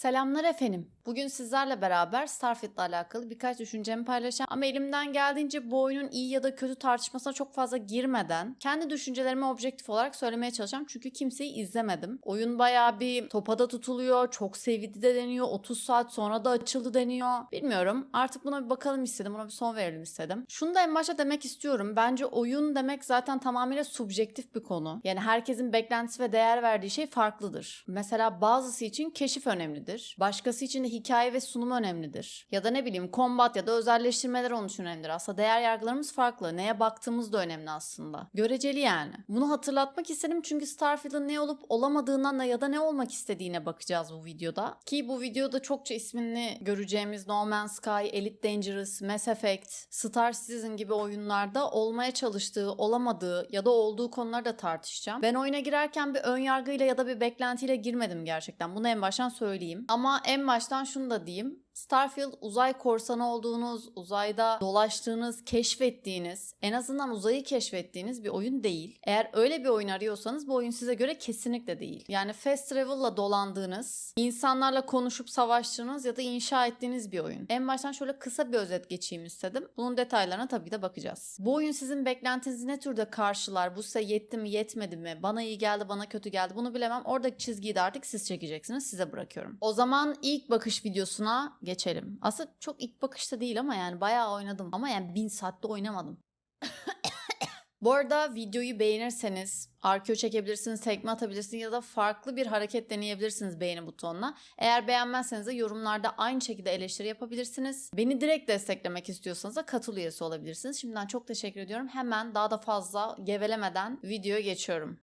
Selamlar efendim. Bugün sizlerle beraber Starfield'la alakalı birkaç düşüncemi paylaşacağım. Ama elimden geldiğince bu oyunun iyi ya da kötü tartışmasına çok fazla girmeden kendi düşüncelerimi objektif olarak söylemeye çalışacağım. Çünkü kimseyi izlemedim. Oyun bayağı bir topada tutuluyor, çok sevildi de deniyor, 30 saat sonra da açıldı deniyor. Bilmiyorum. Artık buna bir bakalım istedim, buna bir son verelim istedim. Şunu da en başta demek istiyorum. Bence oyun demek zaten tamamıyla subjektif bir konu. Yani herkesin beklentisi ve değer verdiği şey farklıdır. Mesela bazısı için keşif önemlidir. Başkası için de hikaye ve sunum önemlidir. Ya da ne bileyim kombat ya da özelleştirmeler onun için önemlidir. Aslında değer yargılarımız farklı. Neye baktığımız da önemli aslında. Göreceli yani. Bunu hatırlatmak istedim çünkü Starfield'ın ne olup olamadığından da ya da ne olmak istediğine bakacağız bu videoda. Ki bu videoda çokça ismini göreceğimiz No Man's Sky, Elite Dangerous, Mass Effect, Star Citizen gibi oyunlarda olmaya çalıştığı, olamadığı ya da olduğu konuları da tartışacağım. Ben oyuna girerken bir ön yargıyla ya da bir beklentiyle girmedim gerçekten. Bunu en baştan söyleyeyim. Ama en baştan şunu da diyeyim. Starfield uzay korsanı olduğunuz, uzayda dolaştığınız, keşfettiğiniz, en azından uzayı keşfettiğiniz bir oyun değil. Eğer öyle bir oyun arıyorsanız bu oyun size göre kesinlikle değil. Yani fast travel'la dolandığınız, insanlarla konuşup savaştığınız ya da inşa ettiğiniz bir oyun. En baştan şöyle kısa bir özet geçeyim istedim. Bunun detaylarına tabii de bakacağız. Bu oyun sizin beklentinizi ne türde karşılar? Bu size yetti mi, yetmedi mi? Bana iyi geldi, bana kötü geldi. Bunu bilemem. Oradaki çizgiyi de artık siz çekeceksiniz. Size bırakıyorum. O zaman ilk bakış videosuna geçelim. Aslında çok ilk bakışta değil ama yani bayağı oynadım. Ama yani bin saatte oynamadım. Bu arada videoyu beğenirseniz arkeo çekebilirsiniz, tekme atabilirsiniz ya da farklı bir hareket deneyebilirsiniz beğeni butonuna. Eğer beğenmezseniz de yorumlarda aynı şekilde eleştiri yapabilirsiniz. Beni direkt desteklemek istiyorsanız da katıl üyesi olabilirsiniz. Şimdiden çok teşekkür ediyorum. Hemen daha da fazla gevelemeden videoya geçiyorum.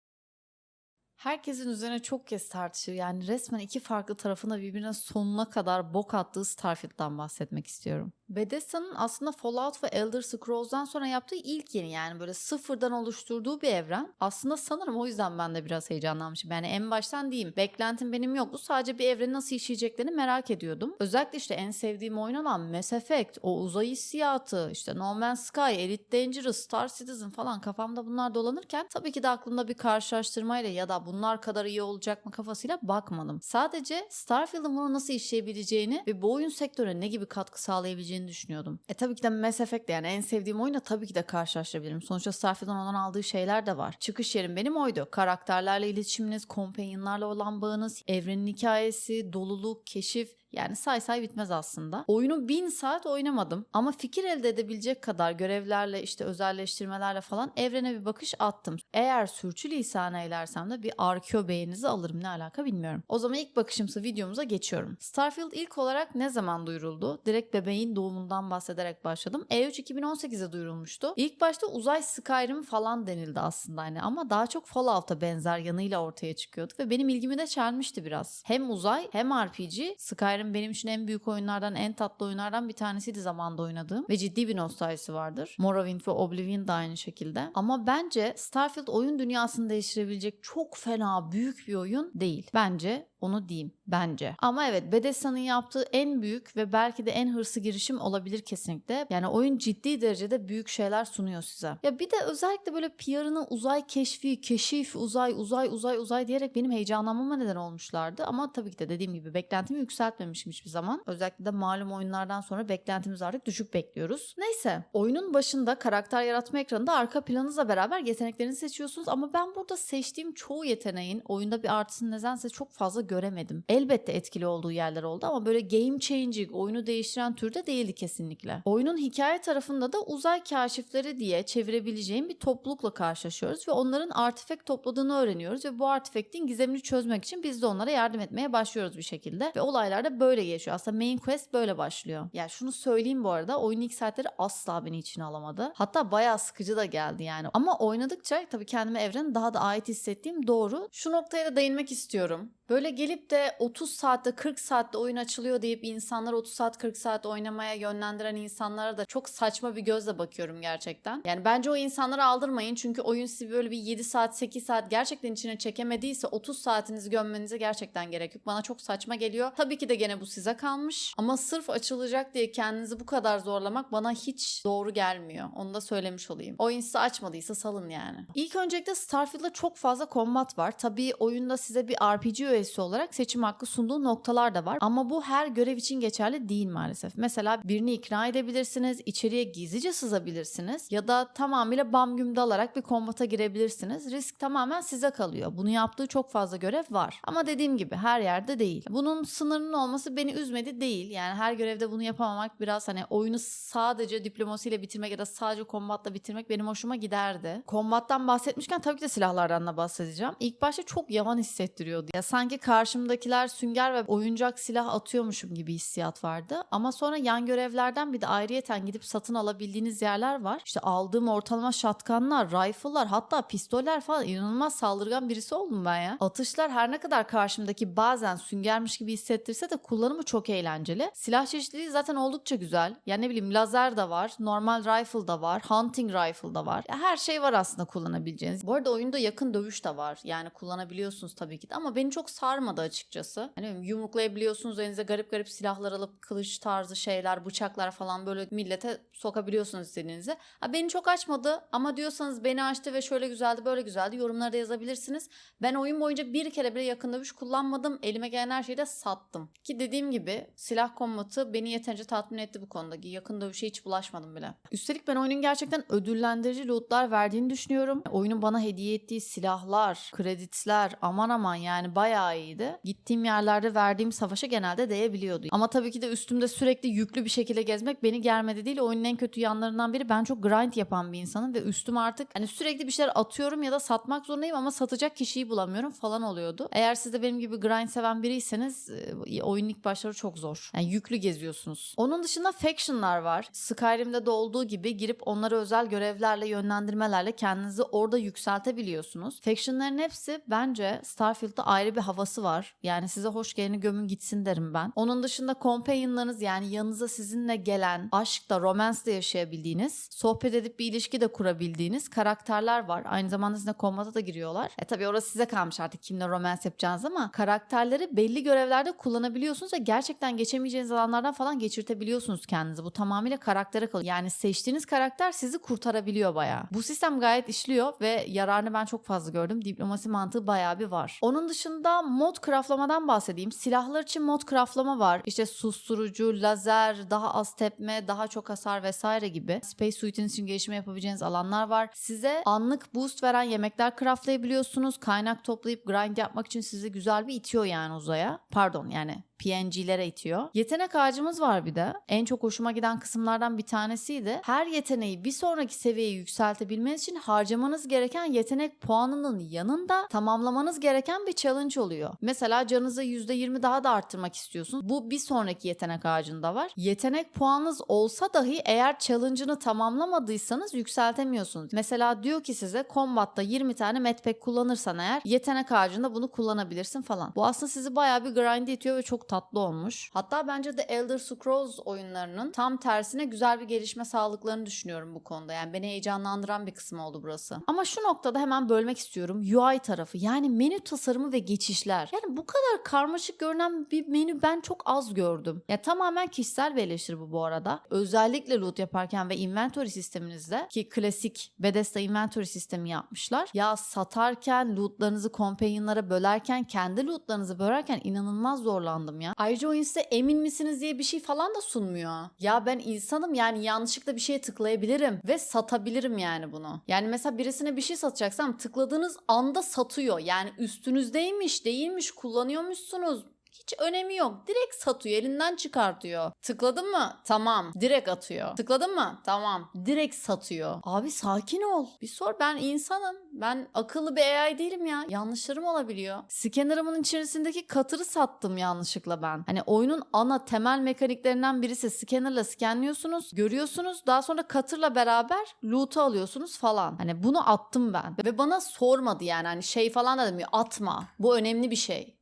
Herkesin üzerine çok kez tartışıyor. Yani resmen iki farklı tarafına birbirine sonuna kadar bok attığı Starfield'dan bahsetmek istiyorum. Bethesda'nın aslında Fallout ve Elder Scrolls'dan sonra yaptığı ilk yeni yani böyle sıfırdan oluşturduğu bir evren. Aslında sanırım o yüzden ben de biraz heyecanlanmışım. Yani en baştan diyeyim beklentim benim yoktu. Sadece bir evreni nasıl işleyeceklerini merak ediyordum. Özellikle işte en sevdiğim oyun olan Mass Effect, o uzay hissiyatı, işte No Man's Sky, Elite Dangerous, Star Citizen falan kafamda bunlar dolanırken tabii ki de aklımda bir karşılaştırmayla ya da bunlar kadar iyi olacak mı kafasıyla bakmadım. Sadece Starfield'ın bunu nasıl işleyebileceğini ve bu oyun sektörüne ne gibi katkı sağlayabileceğini düşünüyordum. E tabii ki de Mass Effect yani en sevdiğim oyunla tabii ki de karşılaştırabilirim. Sonuçta Starfield'ın ondan aldığı şeyler de var. Çıkış yerim benim oydu. Karakterlerle iletişiminiz, companionlarla olan bağınız, evrenin hikayesi, doluluk, keşif yani say say bitmez aslında. Oyunu bin saat oynamadım ama fikir elde edebilecek kadar görevlerle işte özelleştirmelerle falan evrene bir bakış attım. Eğer sürçülisan eylersem de bir arkeo beğeninizi alırım ne alaka bilmiyorum. O zaman ilk bakışımsı videomuza geçiyorum. Starfield ilk olarak ne zaman duyuruldu? Direkt bebeğin doğumundan bahsederek başladım. E E3 2018'de duyurulmuştu. İlk başta uzay Skyrim falan denildi aslında hani ama daha çok Fallout'a benzer yanıyla ortaya çıkıyordu ve benim ilgimi de çelmişti biraz. Hem uzay hem RPG Skyrim benim için en büyük oyunlardan, en tatlı oyunlardan bir tanesiydi zamanda oynadığım ve ciddi bir nostaljisi vardır. Morrowind ve Oblivion da aynı şekilde. Ama bence Starfield oyun dünyasını değiştirebilecek çok fena büyük bir oyun değil. Bence onu diyeyim bence. Ama evet Bethesda'nın yaptığı en büyük ve belki de en hırsı girişim olabilir kesinlikle. Yani oyun ciddi derecede büyük şeyler sunuyor size. Ya bir de özellikle böyle PR'ını uzay keşfi, keşif, uzay, uzay, uzay, uzay diyerek benim heyecanlanmama neden olmuşlardı. Ama tabii ki de dediğim gibi beklentimi yükseltmemişim hiçbir zaman. Özellikle de malum oyunlardan sonra beklentimiz artık düşük bekliyoruz. Neyse oyunun başında karakter yaratma ekranında arka planınızla beraber yeteneklerini seçiyorsunuz ama ben burada seçtiğim çoğu yeteneğin oyunda bir artısını nedense çok fazla göremedim. Elbette etkili olduğu yerler oldu ama böyle game changing, oyunu değiştiren türde değildi kesinlikle. Oyunun hikaye tarafında da uzay kaşifleri diye çevirebileceğim bir toplulukla karşılaşıyoruz ve onların artifek topladığını öğreniyoruz ve bu artifektin gizemini çözmek için biz de onlara yardım etmeye başlıyoruz bir şekilde ve olaylar da böyle geçiyor. Aslında main quest böyle başlıyor. Ya yani şunu söyleyeyim bu arada oyunun ilk saatleri asla beni içine alamadı. Hatta bayağı sıkıcı da geldi yani. Ama oynadıkça tabii kendime evrene daha da ait hissettiğim doğru. Şu noktaya da değinmek istiyorum. Böyle gelip de 30 saatte 40 saatte oyun açılıyor deyip insanları 30 saat 40 saat oynamaya yönlendiren insanlara da çok saçma bir gözle bakıyorum gerçekten. Yani bence o insanları aldırmayın çünkü oyun sizi böyle bir 7 saat 8 saat gerçekten içine çekemediyse 30 saatinizi gömmenize gerçekten gerek yok. Bana çok saçma geliyor. Tabii ki de gene bu size kalmış ama sırf açılacak diye kendinizi bu kadar zorlamak bana hiç doğru gelmiyor. Onu da söylemiş olayım. Oyun size açmadıysa salın yani. İlk öncelikle Starfield'da çok fazla kombat var. Tabii oyunda size bir RPG öğesi olarak seçim hakkı sunduğu noktalar da var. Ama bu her görev için geçerli değil maalesef. Mesela birini ikna edebilirsiniz, içeriye gizlice sızabilirsiniz ya da tamamıyla bam güm dalarak bir kombata girebilirsiniz. Risk tamamen size kalıyor. Bunu yaptığı çok fazla görev var. Ama dediğim gibi her yerde değil. Bunun sınırının olması beni üzmedi değil. Yani her görevde bunu yapamamak biraz hani oyunu sadece diplomasiyle bitirmek ya da sadece kombatla bitirmek benim hoşuma giderdi. Kombattan bahsetmişken tabii ki de silahlardan da bahsedeceğim. İlk başta çok yavan hissettiriyordu. Ya sanki karşımdakiler sünger ve oyuncak silah atıyormuşum gibi hissiyat vardı. Ama sonra yan görevlerden bir de ayrıyeten gidip satın alabildiğiniz yerler var. İşte aldığım ortalama shotgunlar, rifle'lar hatta pistoller falan inanılmaz saldırgan birisi oldum ben ya. Atışlar her ne kadar karşımdaki bazen süngermiş gibi hissettirse de kullanımı çok eğlenceli. Silah çeşitliliği zaten oldukça güzel. Yani ne bileyim lazer da var, normal rifle da var, hunting rifle da var. Her şey var aslında kullanabileceğiniz. Bu arada oyunda yakın dövüş de var. Yani kullanabiliyorsunuz tabii ki de ama beni çok sarmadı açıkçası. Hani yumruklayabiliyorsunuz elinize garip garip silahlar alıp kılıç tarzı şeyler, bıçaklar falan böyle millete sokabiliyorsunuz istediğinizi. Ha, beni çok açmadı ama diyorsanız beni açtı ve şöyle güzeldi böyle güzeldi yorumlara da yazabilirsiniz. Ben oyun boyunca bir kere bile yakın dövüş kullanmadım. Elime gelen her şeyi de sattım. Ki dediğim gibi silah kombatı beni yeterince tatmin etti bu konuda. Yakın dövüşe hiç bulaşmadım bile. Üstelik ben oyunun gerçekten ödüllendirici lootlar verdiğini düşünüyorum. Oyunun bana hediye ettiği silahlar, kreditler aman aman yani bayağı iyiydi. Gittiğim yerlerde verdiğim savaşa genelde değebiliyordu. Ama tabii ki de üstümde sürekli yüklü bir şekilde gezmek beni germedi değil. Oyunun en kötü yanlarından biri ben çok grind yapan bir insanım ve üstüm artık hani sürekli bir şeyler atıyorum ya da satmak zorundayım ama satacak kişiyi bulamıyorum falan oluyordu. Eğer siz de benim gibi grind seven biriyseniz e, oyunun ilk başları çok zor. Yani yüklü geziyorsunuz. Onun dışında factionlar var. Skyrim'de de olduğu gibi girip onları özel görevlerle yönlendirmelerle kendinizi orada yükseltebiliyorsunuz. Factionların hepsi bence Starfield'da ayrı bir havası var. Yani size hoş geleni gömün gitsin derim ben. Onun dışında companionlarınız yani yanınıza sizinle gelen aşkta, romansla yaşayabildiğiniz, sohbet edip bir ilişki de kurabildiğiniz karakterler var. Aynı zamanda sizinle kombata da giriyorlar. E tabii orası size kalmış artık kimle romans yapacağınız ama karakterleri belli görevlerde kullanabiliyorsunuz ve gerçekten geçemeyeceğiniz alanlardan falan geçirtebiliyorsunuz kendinizi. Bu tamamıyla karaktere kalıyor. Yani seçtiğiniz karakter sizi kurtarabiliyor bayağı. Bu sistem gayet işliyor ve yararını ben çok fazla gördüm. Diplomasi mantığı bayağı bir var. Onun dışında mod craftlamadan bahsedeyim. Silahlar için mod craftlama var. İşte susturucu, lazer, daha az tepme, daha çok hasar vesaire gibi. Space Suite'iniz için gelişme yapabileceğiniz alanlar var. Size anlık boost veren yemekler craftlayabiliyorsunuz. Kaynak toplayıp grind yapmak için sizi güzel bir itiyor yani uzaya. Pardon yani PNG'lere itiyor. Yetenek ağacımız var bir de. En çok hoşuma giden kısımlardan bir tanesiydi. Her yeteneği bir sonraki seviyeye yükseltebilmeniz için harcamanız gereken yetenek puanının yanında tamamlamanız gereken bir challenge oluyor. Mesela canınızı %20 daha da arttırmak istiyorsunuz. Bu bir sonraki yetenek ağacında var. Yetenek puanınız olsa dahi eğer challenge'ını tamamlamadıysanız yükseltemiyorsunuz. Mesela diyor ki size kombatta 20 tane medpack kullanırsan eğer yetenek ağacında bunu kullanabilirsin falan. Bu aslında sizi bayağı bir grind itiyor ve çok tatlı olmuş. Hatta bence de Elder Scrolls oyunlarının tam tersine güzel bir gelişme sağladıklarını düşünüyorum bu konuda. Yani beni heyecanlandıran bir kısım oldu burası. Ama şu noktada hemen bölmek istiyorum. UI tarafı yani menü tasarımı ve geçişler. Yani bu kadar karmaşık görünen bir menü ben çok az gördüm. Ya tamamen kişisel bir eleştiri bu bu arada. Özellikle loot yaparken ve inventory sisteminizde ki klasik Bethesda inventory sistemi yapmışlar. Ya satarken lootlarınızı companionlara bölerken kendi lootlarınızı bölerken inanılmaz zorlandım ya. Ayrıca oyun size emin misiniz diye bir şey falan da sunmuyor. Ya ben insanım yani yanlışlıkla bir şeye tıklayabilirim ve satabilirim yani bunu. Yani mesela birisine bir şey satacaksam tıkladığınız anda satıyor. Yani üstünüzdeymiş değilmiş kullanıyormuşsunuz hiç önemi yok. Direkt satıyor, elinden çıkartıyor. Tıkladın mı? Tamam. Direkt atıyor. Tıkladın mı? Tamam. Direkt satıyor. Abi sakin ol. Bir sor ben insanım. Ben akıllı bir AI değilim ya. Yanlışlarım olabiliyor. Scanner'ımın içerisindeki katırı sattım yanlışlıkla ben. Hani oyunun ana temel mekaniklerinden birisi scanner'la scanliyorsunuz, görüyorsunuz. Daha sonra katırla beraber loot'u alıyorsunuz falan. Hani bunu attım ben. Ve bana sormadı yani hani şey falan da demiyor. Atma. Bu önemli bir şey.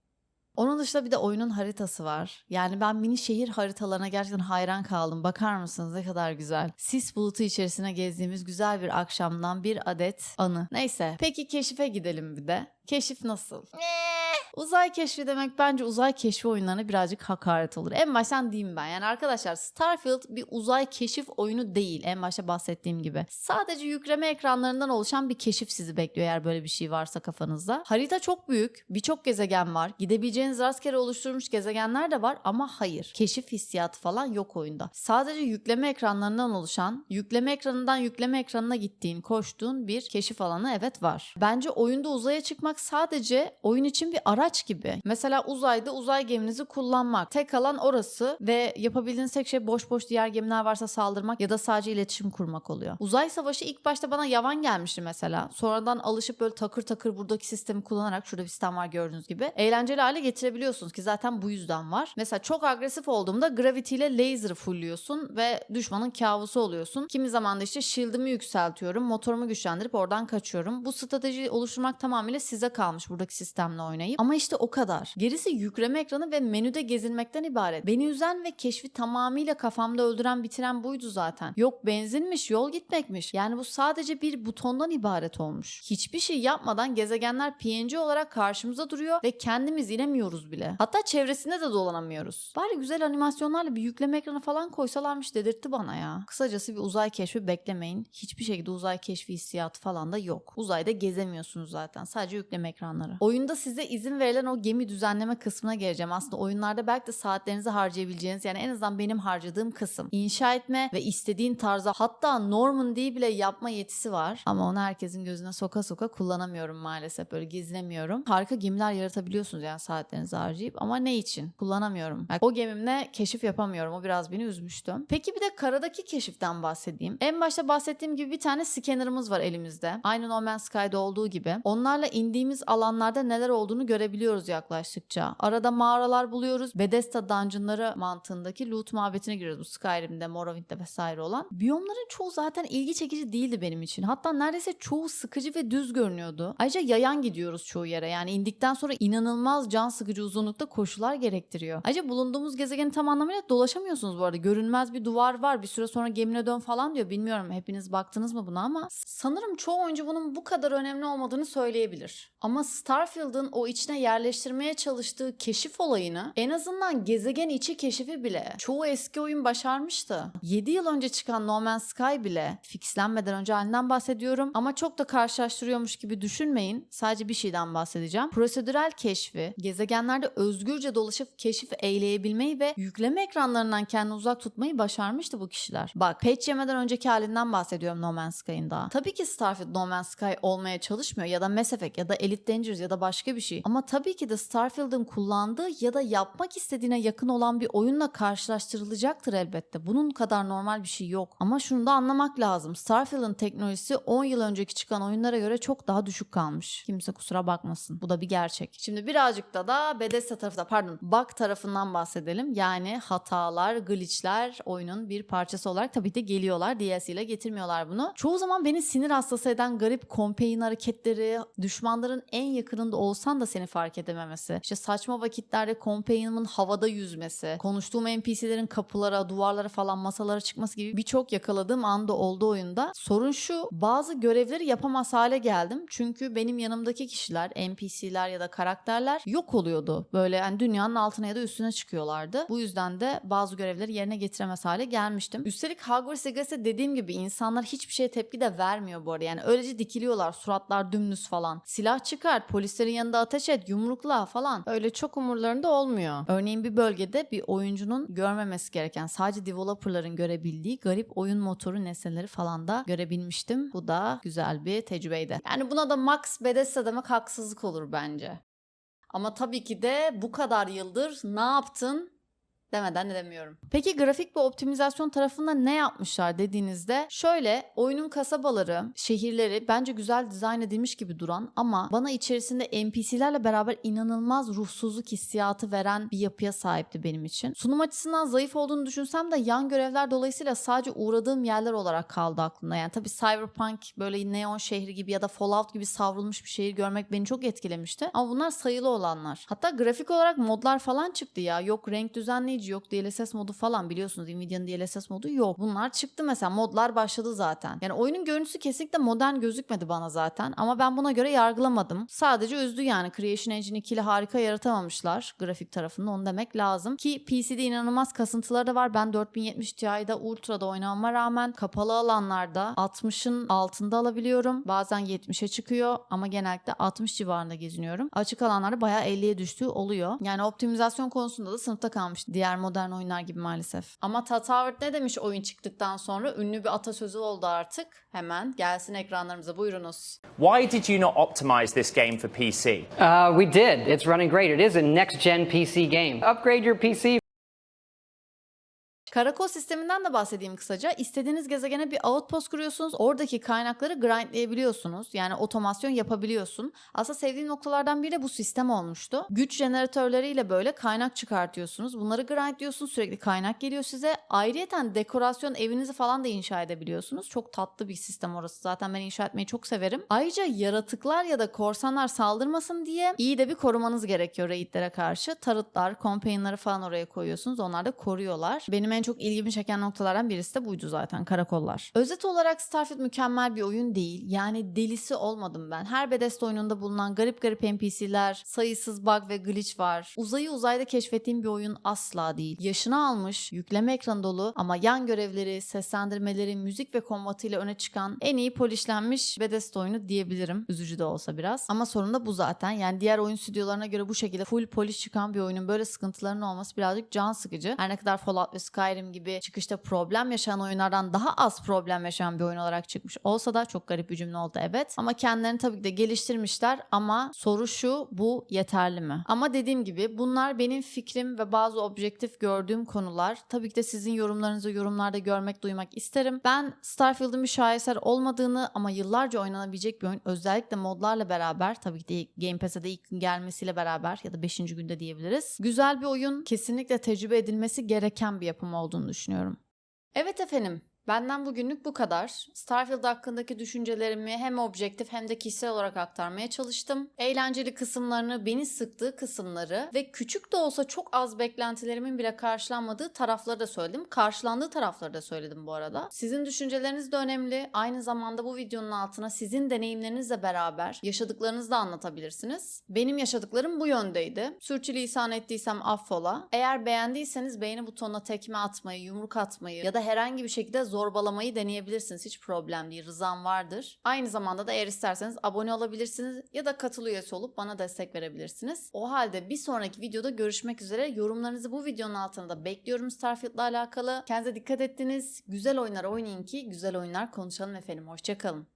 Onun dışında bir de oyunun haritası var. Yani ben mini şehir haritalarına gerçekten hayran kaldım. Bakar mısınız ne kadar güzel. Sis bulutu içerisine gezdiğimiz güzel bir akşamdan bir adet anı. Neyse peki keşife gidelim bir de. Keşif nasıl? Uzay keşfi demek bence uzay keşfi oyunlarına birazcık hakaret olur. En baştan diyeyim ben. Yani arkadaşlar Starfield bir uzay keşif oyunu değil. En başta bahsettiğim gibi. Sadece yükleme ekranlarından oluşan bir keşif sizi bekliyor eğer böyle bir şey varsa kafanızda. Harita çok büyük. Birçok gezegen var. Gidebileceğiniz rastgele oluşturulmuş gezegenler de var ama hayır. Keşif hissiyatı falan yok oyunda. Sadece yükleme ekranlarından oluşan, yükleme ekranından yükleme ekranına gittiğin, koştuğun bir keşif alanı evet var. Bence oyunda uzaya çıkmak sadece oyun için bir araç gibi. Mesela uzayda uzay geminizi kullanmak. Tek alan orası ve yapabildiğiniz tek şey boş boş diğer gemiler varsa saldırmak ya da sadece iletişim kurmak oluyor. Uzay savaşı ilk başta bana yavan gelmişti mesela. Sonradan alışıp böyle takır takır buradaki sistemi kullanarak şurada bir sistem var gördüğünüz gibi. Eğlenceli hale getirebiliyorsunuz ki zaten bu yüzden var. Mesela çok agresif olduğumda gravity ile laser'ı fullliyorsun ve düşmanın kabusu oluyorsun. Kimi zaman da işte shield'ımı yükseltiyorum, motorumu güçlendirip oradan kaçıyorum. Bu strateji oluşturmak tamamıyla size kalmış buradaki sistemle oynayıp. Ama işte o kadar. Gerisi yükleme ekranı ve menüde gezinmekten ibaret. Beni üzen ve keşfi tamamıyla kafamda öldüren bitiren buydu zaten. Yok benzinmiş, yol gitmekmiş. Yani bu sadece bir butondan ibaret olmuş. Hiçbir şey yapmadan gezegenler PNG olarak karşımıza duruyor ve kendimiz inemiyoruz bile. Hatta çevresinde de dolanamıyoruz. Bari güzel animasyonlarla bir yükleme ekranı falan koysalarmış dedirtti bana ya. Kısacası bir uzay keşfi beklemeyin. Hiçbir şekilde uzay keşfi hissiyatı falan da yok. Uzayda gezemiyorsunuz zaten. Sadece yükleme ekranları. Oyunda size izin verilen o gemi düzenleme kısmına geleceğim. Aslında oyunlarda belki de saatlerinizi harcayabileceğiniz yani en azından benim harcadığım kısım. İnşa etme ve istediğin tarza hatta Normandy bile yapma yetisi var. Ama onu herkesin gözüne soka soka kullanamıyorum maalesef. Böyle gizlemiyorum. Harika gemiler yaratabiliyorsunuz yani saatlerinizi harcayıp ama ne için? Kullanamıyorum. Bak, o gemimle keşif yapamıyorum. O biraz beni üzmüştü. Peki bir de karadaki keşiften bahsedeyim. En başta bahsettiğim gibi bir tane scanner'ımız var elimizde. Aynı No Man's Sky'da olduğu gibi. Onlarla indiğimiz alanlarda neler olduğunu görebiliyoruz yaklaştıkça. Arada mağaralar buluyoruz. Bethesda dungeonları mantığındaki loot muhabbetine giriyoruz. Bu Skyrim'de, Morrowind'de vesaire olan. Biyomların çoğu zaten ilgi çekici değildi benim için. Hatta neredeyse çoğu sıkıcı ve düz görünüyordu. Ayrıca yayan gidiyoruz çoğu yere. Yani indikten sonra inanılmaz can sıkıcı uzunlukta koşular gerektiriyor. Ayrıca bulunduğumuz gezegenin tam anlamıyla dolaşamıyorsunuz bu arada. Görünmez bir duvar var. Bir süre sonra gemine dön falan diyor. Bilmiyorum hepiniz baktınız mı buna ama sanırım çoğu oyuncu bunun bu kadar önemli olmadığını söyleyebilir. Ama Starfield'ın o içine yerleştirmeye çalıştığı keşif olayını en azından gezegen içi keşifi bile çoğu eski oyun başarmıştı. 7 yıl önce çıkan No Man's Sky bile fixlenmeden önce halinden bahsediyorum ama çok da karşılaştırıyormuş gibi düşünmeyin. Sadece bir şeyden bahsedeceğim. Prosedürel keşfi, gezegenlerde özgürce dolaşıp keşif eyleyebilmeyi ve yükleme ekranlarından kendini uzak tutmayı başarmıştı bu kişiler. Bak patch yemeden önceki halinden bahsediyorum No Man's Sky'ın daha. Tabii ki Starfield No Man's Sky olmaya çalışmıyor ya da Mass Effect ya da Elite Dangerous ya da başka bir şey. Ama tabii ki de Starfield'ın kullandığı ya da yapmak istediğine yakın olan bir oyunla karşılaştırılacaktır elbette. Bunun kadar normal bir şey yok. Ama şunu da anlamak lazım. Starfield'ın teknolojisi 10 yıl önceki çıkan oyunlara göre çok daha düşük kalmış. Kimse kusura bakmasın. Bu da bir gerçek. Şimdi birazcık da da Bethesda tarafında pardon bug tarafından bahsedelim. Yani hatalar, glitchler oyunun bir parçası olarak tabii de geliyorlar. DLC ile getirmiyorlar bunu. Çoğu zaman beni sinir hastası eden garip campaign hareketleri, düşmanların en yakınında olsan da seni fark edememesi. İşte saçma vakitlerde campaign'imin havada yüzmesi, konuştuğum NPC'lerin kapılara, duvarlara falan masalara çıkması gibi birçok yakaladığım anda oldu oyunda. Sorun şu, bazı görevleri yapamaz hale geldim. Çünkü benim yanımdaki kişiler, NPC'ler ya da karakterler yok oluyordu. Böyle yani dünyanın altına ya da üstüne çıkıyorlardı. Bu yüzden de bazı görevleri yerine getiremez hale gelmiştim. Üstelik Hogwarts Legacy dediğim gibi insanlar hiçbir şeye tepki de vermiyor bu arada. Yani öylece dikiliyorlar, suratlar dümdüz falan. Silah çıkar, polislerin yanında ateş et, yumrukla falan. Öyle çok umurlarında olmuyor. Örneğin bir bölgede bir oyuncunun görmemesi gereken, sadece developerların görebildiği garip oyun motoru nesneleri falan da görebilmiştim. Bu da güzel bir tecrübeydi. Yani buna da Max Bethesda demek haksızlık olur bence. Ama tabii ki de bu kadar yıldır ne yaptın demeden edemiyorum. Peki grafik ve optimizasyon tarafında ne yapmışlar dediğinizde şöyle oyunun kasabaları, şehirleri bence güzel dizayn edilmiş gibi duran ama bana içerisinde NPC'lerle beraber inanılmaz ruhsuzluk hissiyatı veren bir yapıya sahipti benim için. Sunum açısından zayıf olduğunu düşünsem de yan görevler dolayısıyla sadece uğradığım yerler olarak kaldı aklımda. Yani tabii Cyberpunk böyle neon şehri gibi ya da Fallout gibi savrulmuş bir şehir görmek beni çok etkilemişti. Ama bunlar sayılı olanlar. Hatta grafik olarak modlar falan çıktı ya. Yok renk düzenleyici tarayıcı yok, DLSS modu falan biliyorsunuz Nvidia'nın DLSS modu yok. Bunlar çıktı mesela modlar başladı zaten. Yani oyunun görüntüsü kesinlikle modern gözükmedi bana zaten ama ben buna göre yargılamadım. Sadece üzdü yani Creation Engine 2 ile harika yaratamamışlar grafik tarafında onu demek lazım. Ki PC'de inanılmaz kasıntıları da var. Ben 4070 Ti'de Ultra'da oynamama rağmen kapalı alanlarda 60'ın altında alabiliyorum. Bazen 70'e çıkıyor ama genellikle 60 civarında geziniyorum. Açık alanlarda bayağı 50'ye düştüğü oluyor. Yani optimizasyon konusunda da sınıfta kalmış diğer modern oyunlar gibi maalesef. Ama Tatavert ne demiş oyun çıktıktan sonra? Ünlü bir atasözü oldu artık. Hemen gelsin ekranlarımıza buyurunuz. Why did you not optimize this game for PC? Uh, we did. It's running great. It is a next gen PC game. Upgrade your PC Karakol sisteminden de bahsedeyim kısaca. İstediğiniz gezegene bir outpost kuruyorsunuz. Oradaki kaynakları grindleyebiliyorsunuz. Yani otomasyon yapabiliyorsun. Aslında sevdiğim noktalardan biri de bu sistem olmuştu. Güç jeneratörleriyle böyle kaynak çıkartıyorsunuz. Bunları grindliyorsunuz. Sürekli kaynak geliyor size. Ayrıyeten dekorasyon evinizi falan da inşa edebiliyorsunuz. Çok tatlı bir sistem orası. Zaten ben inşa etmeyi çok severim. Ayrıca yaratıklar ya da korsanlar saldırmasın diye iyi de bir korumanız gerekiyor raidlere karşı. Tarıtlar, companionları falan oraya koyuyorsunuz. Onlar da koruyorlar. Benim en çok ilgimi çeken noktalardan birisi de buydu zaten karakollar. Özet olarak Starfield mükemmel bir oyun değil. Yani delisi olmadım ben. Her Bethesda oyununda bulunan garip garip NPC'ler, sayısız bug ve glitch var. Uzayı uzayda keşfettiğim bir oyun asla değil. Yaşını almış, yükleme ekranı dolu ama yan görevleri, seslendirmeleri, müzik ve kombatıyla öne çıkan en iyi polişlenmiş Bethesda oyunu diyebilirim. Üzücü de olsa biraz. Ama sorun da bu zaten. Yani diğer oyun stüdyolarına göre bu şekilde full polish çıkan bir oyunun böyle sıkıntılarının olması birazcık can sıkıcı. Her ne kadar Fallout ve Skyrim gibi çıkışta problem yaşayan oyunlardan daha az problem yaşayan bir oyun olarak çıkmış olsa da çok garip bir cümle oldu evet. Ama kendilerini tabii ki de geliştirmişler ama soru şu bu yeterli mi? Ama dediğim gibi bunlar benim fikrim ve bazı objektif gördüğüm konular. Tabii ki de sizin yorumlarınızı yorumlarda görmek, duymak isterim. Ben Starfield'ın bir şaheser olmadığını ama yıllarca oynanabilecek bir oyun özellikle modlarla beraber tabii ki de Game Pass'e de ilk gün gelmesiyle beraber ya da 5. günde diyebiliriz. Güzel bir oyun kesinlikle tecrübe edilmesi gereken bir yapım olduğunu düşünüyorum. Evet efendim. Benden bugünlük bu kadar. Starfield hakkındaki düşüncelerimi hem objektif hem de kişisel olarak aktarmaya çalıştım. Eğlenceli kısımlarını, beni sıktığı kısımları ve küçük de olsa çok az beklentilerimin bile karşılanmadığı tarafları da söyledim. Karşılandığı tarafları da söyledim bu arada. Sizin düşünceleriniz de önemli. Aynı zamanda bu videonun altına sizin deneyimlerinizle beraber yaşadıklarınızı da anlatabilirsiniz. Benim yaşadıklarım bu yöndeydi. Sürçülisan ettiysem affola. Eğer beğendiyseniz beğeni butonuna tekme atmayı, yumruk atmayı ya da herhangi bir şekilde zorbalamayı deneyebilirsiniz. Hiç problem değil. Rızam vardır. Aynı zamanda da eğer isterseniz abone olabilirsiniz ya da katıl üyesi olup bana destek verebilirsiniz. O halde bir sonraki videoda görüşmek üzere. Yorumlarınızı bu videonun altına da bekliyorum Starfield'la alakalı. Kendinize dikkat ettiniz. Güzel oyunlar oynayın ki güzel oyunlar konuşalım efendim. Hoşçakalın.